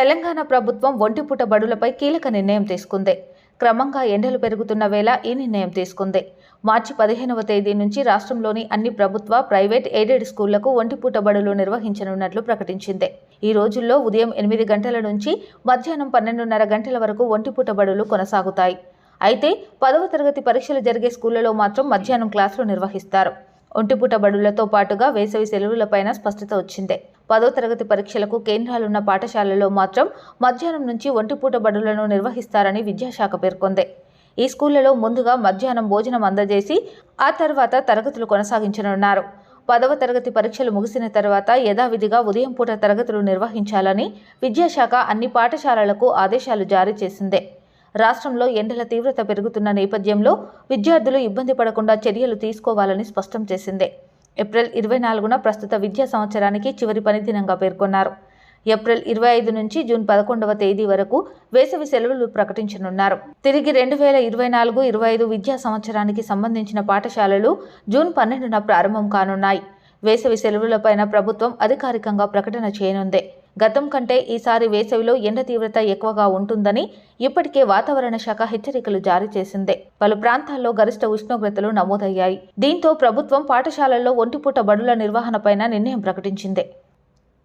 తెలంగాణ ప్రభుత్వం ఒంటిపూట బడులపై కీలక నిర్ణయం తీసుకుంది. క్రమంగా ఎండలు పెరుగుతున్న వేళ ఈ నిర్ణయం తీసుకుంది. మార్చి పదిహేనవ తేదీ నుంచి రాష్ట్రంలోని అన్ని ప్రభుత్వ ప్రైవేట్ ఎయిడెడ్ స్కూళ్ళకు ఒంటిపూట బడులు నిర్వహించనున్నట్లు ప్రకటించింది. ఈ రోజుల్లో ఉదయం ఎనిమిది గంటల నుంచి మధ్యాహ్నం పన్నెండున్నర గంటల వరకు ఒంటిపూట బడులు కొనసాగుతాయి. అయితే పదవ తరగతి పరీక్షలు జరిగే స్కూళ్ళలో మాత్రం మధ్యాహ్నం క్లాసులు నిర్వహిస్తారు. ఒంటిపూట బడులతో పాటుగా వేసవి సెలవులపైన స్పష్టత వచ్చిందే. పదో తరగతి పరీక్షలకు కేంద్రాలున్న పాఠశాలల్లో మాత్రం మధ్యాహ్నం నుంచి ఒంటిపూట బడులను నిర్వహిస్తారని విద్యాశాఖ పేర్కొంది. ఈ స్కూళ్ళలో ముందుగా మధ్యాహ్నం భోజనం అందజేసి ఆ తర్వాత తరగతులు కొనసాగించనున్నారు. పదవ తరగతి పరీక్షలు ముగిసిన తర్వాత యథావిధిగా ఉదయం పూట తరగతులు నిర్వహించాలని విద్యాశాఖ అన్ని పాఠశాలలకు ఆదేశాలు జారీ చేసిందే. రాష్ట్రంలో ఎండల తీవ్రత పెరుగుతున్న నేపథ్యంలో విద్యార్థులు ఇబ్బంది పడకుండా చర్యలు తీసుకోవాలని స్పష్టం చేసింది. ఏప్రిల్ ఇరవై నాలుగున ప్రస్తుత విద్యా సంవత్సరానికి చివరి పనిదినంగా పేర్కొన్నారు. ఏప్రిల్ ఇరవై ఐదు నుంచి జూన్ పదకొండవ తేదీ వరకు వేసవి సెలవులు ప్రకటించనున్నారు. తిరిగి రెండు వేల ఇరవై నాలుగు ఇరవై ఐదు విద్యా సంవత్సరానికి సంబంధించిన పాఠశాలలు జూన్ పన్నెండున ప్రారంభం కానున్నాయి. వేసవి సెలవులపైన ప్రభుత్వం అధికారికంగా ప్రకటన చేయనుంది. గతం కంటే ఈసారి వేసవిలో ఎండ తీవ్రత ఎక్కువగా ఉంటుందని ఇప్పటికే వాతావరణ శాఖ హెచ్చరికలు జారీ చేసింది. పలు ప్రాంతాల్లో గరిష్ట ఉష్ణోగ్రతలు నమోదయ్యాయి. దీంతో ప్రభుత్వం పాఠశాలల్లో ఒంటిపూట బడుల నిర్వహణపైన నిర్ణయం ప్రకటించింది.